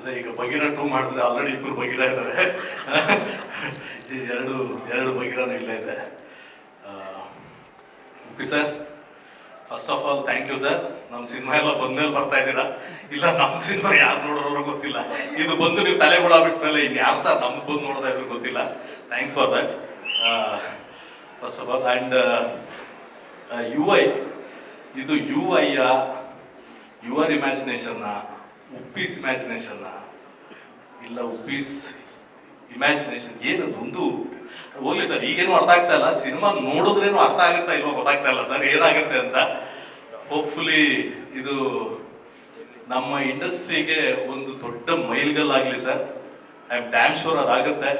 ಅದೇ, ಈಗ ಬಗೀರ ಟೂ ಮಾಡಿದ್ರೆ ಆಲ್ರೆಡಿ ಇಬ್ಬರು ಬಗೀರ ಇದ್ದಾರೆ ಎರಡು ಎರಡು ಬಗೀರನೂ ಇಲ್ಲೇ ಇದೆ. Okay sir first of all thank you sir ನಮ್ಮ ಸಿನಿಮಾ ಎಲ್ಲ ಬಂದ್ಮೇಲೆ ಬರ್ತಾ ಇದ್ದೀರಾ? ಇಲ್ಲ ನಮ್ಮ ಸಿನಿಮಾ ಯಾರು ನೋಡೋರು ಗೊತ್ತಿಲ್ಲ. ಇದು ಬಂದು ನೀವು ತಲೆ ಹುಳ ಬಿಟ್ಮೇಲೆ ಇನ್ನು ಯಾರು ಸರ್ ನಮ್ಗೆ ಬಂದು ನೋಡ್ತಾ ಇದ್ರು ಗೊತ್ತಿಲ್ಲ. Thanks for that first of all and you I ಇದು ಯು ಐಯ ಯುವರ್ ಇಮ್ಯಾಜಿನೇಷನ್ನ ಉಪ್ಪೀಸ್ ಇಮ್ಯಾಜಿನೇಷನ್ನ ಇಲ್ಲ ಉಪ್ಪೀಸ್ ಇಮ್ಯಾಜಿನೇಷನ್ ಏನದು ಒಂದು ಹೋಗ್ಲಿ ಸರ್, ಈಗೇನು ಅರ್ಥ ಆಗ್ತಾ ಇಲ್ಲ. ಸಿನಿಮಾ ನೋಡಿದ್ರೇನು ಅರ್ಥ ಆಗುತ್ತಾ ಇಲ್ವೋ ಗೊತ್ತಾಗ್ತಾ ಇಲ್ಲ ಸರ್, ಏನಾಗುತ್ತೆ ಅಂತ. ಹೋಪ್ಫುಲಿ ಇದು ನಮ್ಮ ಇಂಡಸ್ಟ್ರಿಗೆ ಒಂದು ದೊಡ್ಡ ಮೈಲ್ಗಲ್ಲಾಗಲಿ sir. I am damn sure ಅದಾಗುತ್ತೆ.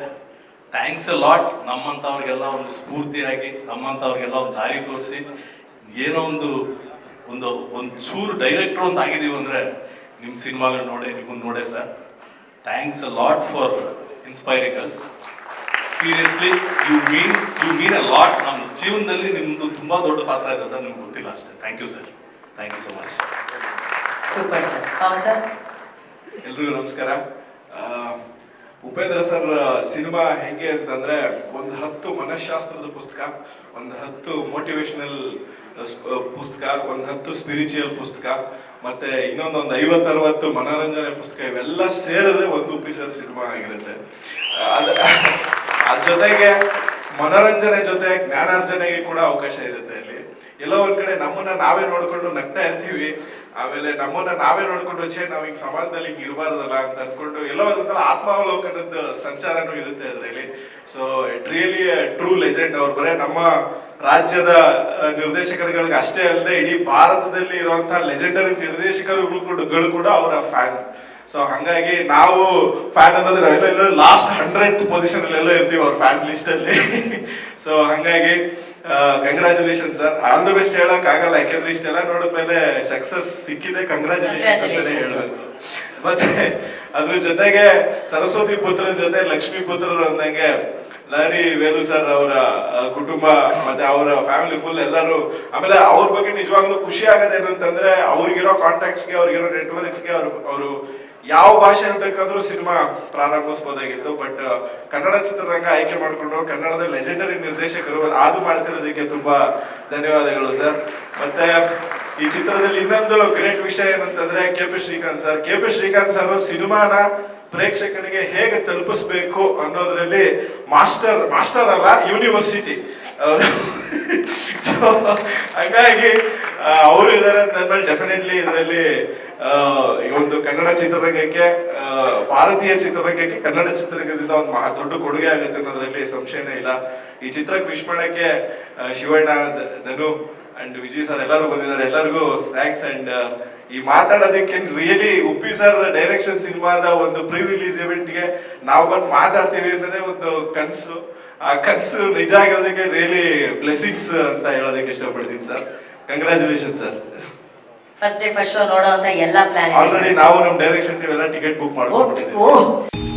Thanks a lot ನಮ್ಮಂಥವ್ರಿಗೆಲ್ಲ ಒಂದು ಸ್ಫೂರ್ತಿಯಾಗಿ ನಮ್ಮಂಥವ್ರಿಗೆಲ್ಲ ಒಂದು ದಾರಿ ತೋರಿಸಿ. ಏನೋ ಒಂದು ಒಂದು ಒಂದು ಚೂರು ಡೈರೆಕ್ಟ್ರು ಅಂತ ಆಗಿದ್ದೀವಿ ಅಂದರೆ ನಿಮ್ಮ ಸಿನಿಮಾಗಳು ನೋಡಿ ನಿಮ್ಮನ್ನು ನೋಡೆ sir. Thanks a lot for inspiring us seriously you means you mean a lot ನಮ್ಮ ಜೀವನದಲ್ಲಿ ನಿಮ್ಮದು ತುಂಬ ದೊಡ್ಡ ಪಾತ್ರ ಇದೆ ಸರ್ ನಿಮ್ಗೆ ಗೊತ್ತಿಲ್ಲ ಅಷ್ಟೇ. Thank you sir thank you so much super sir ಎಲ್ರಿಗೂ ನಮಸ್ಕಾರ. ಉಪೇಂದ್ರ ಸರ್, ಸಿನಿಮಾ ಹೆಂಗೆ ಅಂತಂದ್ರೆ ಒಂದು ಹತ್ತು ಮನಃಶಾಸ್ತ್ರದ ಪುಸ್ತಕ, ಒಂದು ಹತ್ತು ಮೋಟಿವೇಶನಲ್ ಪುಸ್ತಕ, ಒಂದು ಹತ್ತು ಸ್ಪಿರಿಚುವಲ್ ಪುಸ್ತಕ, ಮತ್ತೆ ಇನ್ನೊಂದು ಒಂದು ಐವತ್ತರವತ್ತು ಮನೋರಂಜನೆ ಪುಸ್ತಕ, ಇವೆಲ್ಲ ಸೇರಿದ್ರೆ ಒಂದು ಉಪಿಸರ್ ಸರ್ ಸಿನಿಮಾ ಆಗಿರುತ್ತೆ. ಅದ ಅದ್ರ ಜೊತೆಗೆ ಮನೋರಂಜನೆ ಜೊತೆ ಜ್ಞಾನಾರ್ಜನೆಗೆ ಕೂಡ ಅವಕಾಶ ಇರುತ್ತೆ ಅಲ್ಲಿ ಎಲ್ಲೋ ಒಂದ್ ಕಡೆ ನಮ್ಮನ್ನ ನಾವೇ ನೋಡ್ಕೊಂಡು ನಗ್ತಾ ಇರ್ತೀವಿ. ಆಮೇಲೆ ನಮ್ಮನ್ನ ನಾವೇ ನೋಡ್ಕೊಂಡು ಚೇ ನಾವ್ ಈಗ ಸಮಾಜದಲ್ಲಿ ಹಿಂಗ್ ಇರಬಾರ್ದಲ್ಲ ಅಂತ ಅನ್ಕೊಂಡು ಎಲ್ಲೋ ಒಂಥರ ಆತ್ಮಾವಲೋಕನದ ಸಂಚಾರನೂ ಇರುತ್ತೆ ಅದರಲ್ಲಿ. So it really true legend ಅವ್ರು ಬರೇ ನಮ್ಮ ರಾಜ್ಯದ ನಿರ್ದೇಶಕರುಗಳಿಗೆ ಅಷ್ಟೇ ಅಲ್ಲದೆ ಇಡೀ ಭಾರತದಲ್ಲಿ ಇರುವಂತಹ ಲೆಜೆಂಡರಿ ನಿರ್ದೇಶಕರುಗಳು ಕೂಡ ಅವರ ಫ್ಯಾನ್ ಸೊ ಹಂಗಾಗಿ ನಾವು ಫ್ಯಾನ್ ಅನ್ನೋದ್ರೆ ನಾವೆಲ್ಲ ಎಲ್ಲ ಲಾಸ್ಟ್ ಹಂಡ್ರೆಡ್ ಪೊಸಿಷನ್ ಅಲ್ಲಿ ಎಲ್ಲ ಇರ್ತೀವಿ ಅವ್ರ ಫ್ಯಾನ್ ಲಿಸ್ಟ್ ಅಲ್ಲಿ. ಸೊ ಹಂಗಾಗಿ congratulation sir all the best ಹೇಳಕ್ ಆಗಲ್ಲ ಯಾಕೆಂದ್ರೆ ಇಷ್ಟೆಲ್ಲ ನೋಡಿದ್ಮೇಲೆ ಸಕ್ಸಸ್ ಸಿಕ್ಕಿದೆ ಕಂಗ್ರಾಚುಲೇಷನ್ ಅಂತಾನೆ ಹೇಳೋದು ಹೇಳ್ಬೇಕು ಮತ್ತೆ ಅದ್ರ ಜೊತೆಗೆ ಸರಸ್ವತಿ ಪುತ್ರನ ಜೊತೆ ಲಕ್ಷ್ಮೀ ಪುತ್ರರು ಅಂದಂಗೆ ಲಾರಿ ವೇಲು ಸರ್ ಅವರ ಕುಟುಂಬ, ಮತ್ತೆ ಅವರ ಫ್ಯಾಮಿಲಿ ಫುಲ್ ಎಲ್ಲರೂ, ಆಮೇಲೆ ಅವ್ರ ಬಗ್ಗೆ ನಿಜವಾಗ್ಲೂ ಖುಷಿ ಆಗದೆ ಏನಂತಂದ್ರೆ ಅವ್ರಿಗಿರೋ ಕಾಂಟ್ಯಾಕ್ಟ್ಸ್ಗೆ ಅವ್ರಿಗಿರೋ ನೆಟ್ವರ್ಕ್ಸ್ಗೆ ಅವರು ಅವರು ಯಾವ ಭಾಷೆಯಲ್ಲಿ ಬೇಕಾದರೂ ಸಿನಿಮಾ ಪ್ರಾರಂಭಿಸ್ಬೋದಾಗಿತ್ತು. ಬಟ್ ಕನ್ನಡ ಚಿತ್ರರಂಗ ಆಯ್ಕೆ ಮಾಡಿಕೊಂಡು ಕನ್ನಡದ ಲೆಜೆಂಡರಿ ನಿರ್ದೇಶಕರು ಅದು ಮಾಡ್ತಿರೋದಕ್ಕೆ ತುಂಬಾ ಧನ್ಯವಾದಗಳು ಸರ್. ಮತ್ತೆ ಈ ಚಿತ್ರದಲ್ಲಿ ಇನ್ನೊಂದು ಗ್ರೇಟ್ ವಿಷಯ ಏನಂತಂದ್ರೆ K P Srikanth sir. K P Srikanth sir ಸಿನಿಮಾನ ಪ್ರೇಕ್ಷಕನಿಗೆ ಹೇಗೆ ತಲುಪಿಸ್ಬೇಕು ಅನ್ನೋದ್ರಲ್ಲಿ ಮಾಸ್ಟರ್ ಮಾಸ್ಟರ್ ಅಲ್ಲ, ಯೂನಿವರ್ಸಿಟಿ. ಸೊ ಹಾಗಾಗಿ ಅವರು ಇದ್ದಾರೆ ಅಂತಂದ್ರೆ ಡೆಫಿನೆಟ್ಲಿ ಇದರಲ್ಲಿ ಒಂದು ಕನ್ನಡ ಚಿತ್ರರಂಗಕ್ಕೆ ಭಾರತೀಯ ಚಿತ್ರರಂಗಕ್ಕೆ ಕನ್ನಡ ಚಿತ್ರರಂಗದಿಂದ ಒಂದು ಮಹಾ ದೊಡ್ಡ ಕೊಡುಗೆ ಆಗುತ್ತೆ ಅನ್ನೋದ್ರಲ್ಲಿ ಸಂಶಯನೇ ಇಲ್ಲ. ಈ ಚಿತ್ರಕ್ಕೆ wish Shivanna Dhanu and Vijay sir ಎಲ್ಲರೂ ಬಂದಿದ್ದಾರೆ. ಎಲ್ಲರಿಗೂ ಥ್ಯಾಂಕ್ಸ್ ಅಂಡ್ ಈ ಮಾತಾಡೋದಕ್ಕೆ ರಿಯಲಿ ಉಪ್ಪಿ ಸರ್ ಡೈರೆಕ್ಷನ್ ಸಿನಿಮಾದ ಒಂದು ಪ್ರೀ ರಿಲೀಸ್ಗೆ ನಾವು ಬಂದು ಮಾತಾಡ್ತೀವಿ ಅನ್ನೋದೇ ಒಂದು ಕನಸು. ಆ ಕನಸು ನಿಜ ಆಗಿರೋದಕ್ಕೆ ರಿಯಲಿ ಬ್ಲೆಸ್ಸಿಂಗ್ಸ್ ಅಂತ ಹೇಳೋದಕ್ಕೆ ಇಷ್ಟಪಡ್ತೀನಿ sir congratulation sir first day first show ನೋಡೋ ಅಂತ ಎಲ್ಲ ಪ್ಲಾನ್ ಆಲ್ರೆಡಿ ನಾವು ನಮ್ಮ ಡೈರೆಕ್ಷನ್ ಎಲ್ಲ ಟಿಕೆಟ್ ಬುಕ್ ಮಾಡ್ಕೊಂಡ್ಬಿಟ್ಟಿದ್ದೀವಿ.